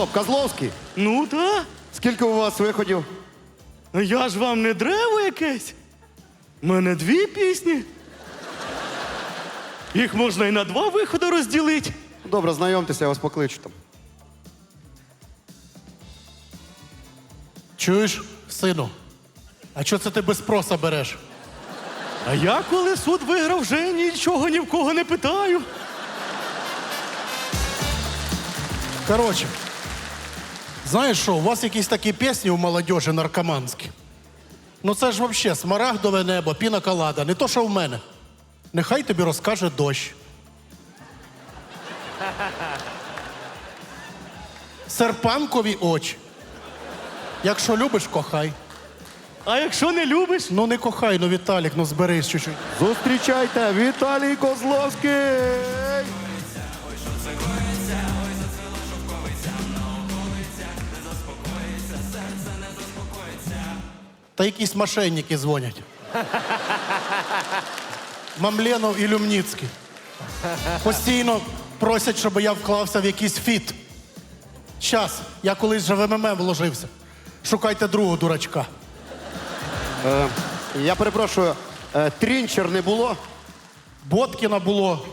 стоп, Козловський. Ну так. Скільки у вас виходів? Ну я ж вам не древо якесь. У мене дві пісні. Їх можна і на два виходи розділити. Добре, знайомтеся, я вас покличу там. Чуєш, сину? А чого це ти без спроса береш? А я, коли суд виграв, вже нічого ні в кого не питаю. Коротше, знаєш що, у вас якісь такі пісні у молодежі наркоманські. Ну це ж взагалі смарагдове небо, піна колада, не то, що в мене. Нехай тобі розкаже дощ. Серпанкові очі. Якщо любиш, кохай. А якщо не любиш, Ну не кохай, ну Віталік, ну зберись чуть-чуть. Зустрічайте, Віталій Козловський! Та якісь мошенники дзвонять. Мамленов і Люмніцький. Постійно просять, щоб я вклався в якийсь фіт. Щас, я колись вже в МММ вложився. Шукайте другого дурачка. Е, я перепрошую, е, трінчер не було? Боткіна було.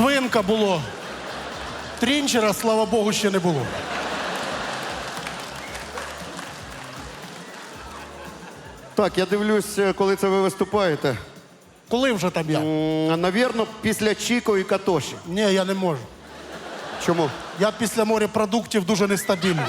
Свинка було. Трінчера, слава Богу, ще не було. Так, я дивлюсь, е, коли це ви виступаєте. Коли вже там я? М, Навірно, після Чіко і Катоші. Ні, я не можу. Чому? Я після морепродуктів дуже нестабільний.